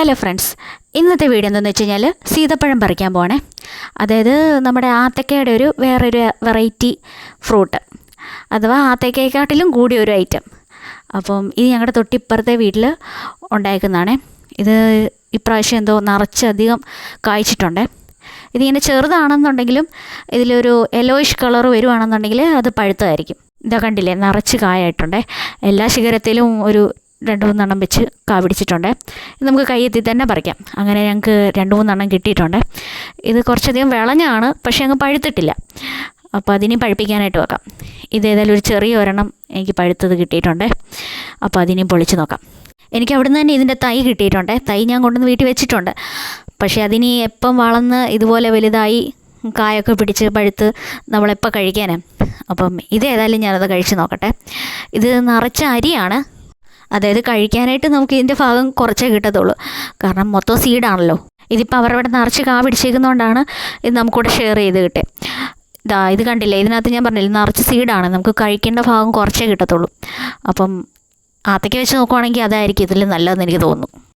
Hello friends ഇന്നത്തെ video എന്താണെന്ന് വെച്ച് കഴിഞ്ഞാൽ സീതപ്പഴം പറിക്കാൻ പോകണേ അതായത് നമ്മുടെ ആത്തക്കയുടെ ഒരു വേറൊരു വെറൈറ്റി ഫ്രൂട്ട് അഥവാ ആത്തക്കയെക്കാട്ടിലും കൂടിയ ഒരു ഐറ്റം അപ്പം ഇത് ഞങ്ങളുടെ തൊട്ടിപ്പുറത്തെ വീട്ടിൽ ഉണ്ടായിരിക്കുന്നതാണേ ഇത് ഇപ്രാവശ്യം എന്തോ നിറച്ചധികം കായ്ച്ചിട്ടുണ്ട്. ഇതിങ്ങനെ ചെറുതാണെന്നുണ്ടെങ്കിലും ഇതിലൊരു യെലോയിഷ് കളർ വരുവാണെന്നുണ്ടെങ്കിൽ അത് പഴുത്തതായിരിക്കും. ഇതാ കണ്ടില്ലേ നിറച്ച് കായായിട്ടുണ്ടേ. എല്ലാ ശിഖരത്തിലും ഒരു രണ്ട് മൂന്നെണ്ണം വെച്ച് കാവിടിച്ചിട്ടുണ്ട് നമുക്ക് കയ്യെത്തി തന്നെ പറിക്കാം. അങ്ങനെ ഞങ്ങൾക്ക് രണ്ട് മൂന്നെണ്ണം കിട്ടിയിട്ടുണ്ട്. ഇത് കുറച്ചധികം വിളഞ്ഞാണ് പക്ഷേ അങ്ങ് പഴുത്തിട്ടില്ല. അപ്പോൾ അതിനെ പഴുപ്പിക്കാനായിട്ട് വെക്കാം ഇത് ഏതായാലും ഒരു ചെറിയ ഒരെണ്ണം എനിക്ക് പഴുത്തത് കിട്ടിയിട്ടുണ്ട്. അപ്പോൾ അതിനെയും പൊളിച്ച് നോക്കാം. എനിക്ക് അവിടുന്ന് തന്നെ ഇതിന്റെ തൈ കിട്ടിയിട്ടുണ്ട്. തൈ ഞാൻ കൊണ്ടുവന്ന് വീട്ടിൽ വെച്ചിട്ടുണ്ട്. പക്ഷേ അതിനി എപ്പം വളർന്ന് ഇതുപോലെ വലുതായി കായൊക്കെ പിടിച്ച് പഴുത്ത് നമ്മളെപ്പോൾ കഴിക്കാനാണ് അപ്പം ഇത് ഏതായാലും ഞാനത് കഴിച്ച് നോക്കട്ടെ. ഇത് നിറച്ച അരിയാണ്. അതായത് കഴിക്കാനായിട്ട് നമുക്ക് ഇതിന്റെ ഭാഗം കുറച്ചേ കിട്ടത്തുള്ളൂ. കാരണം മൊത്തം സീഡാണല്ലോ ഇതിപ്പോൾ ഇവിടെ നിറച്ച് കാ പിടിച്ചേക്കുന്നതുകൊണ്ടാണ് ഇത് നമുക്കിവിടെ ഷെയർ ചെയ്ത് കിട്ടേ ഇതാ ഇത് കണ്ടില്ലേ? ഇതിനകത്ത് ഞാൻ പറഞ്ഞില്ല നിറച്ച് സീഡാണ് നമുക്ക് കഴിക്കേണ്ട ഭാഗം കുറച്ചേ കിട്ടത്തുള്ളൂ. അപ്പം ആത്തയ്ക്ക് വെച്ച് നോക്കുവാണെങ്കിൽ അതായിരിക്കും ഇതിൽ നല്ലതെന്ന് എനിക്ക് തോന്നുന്നു.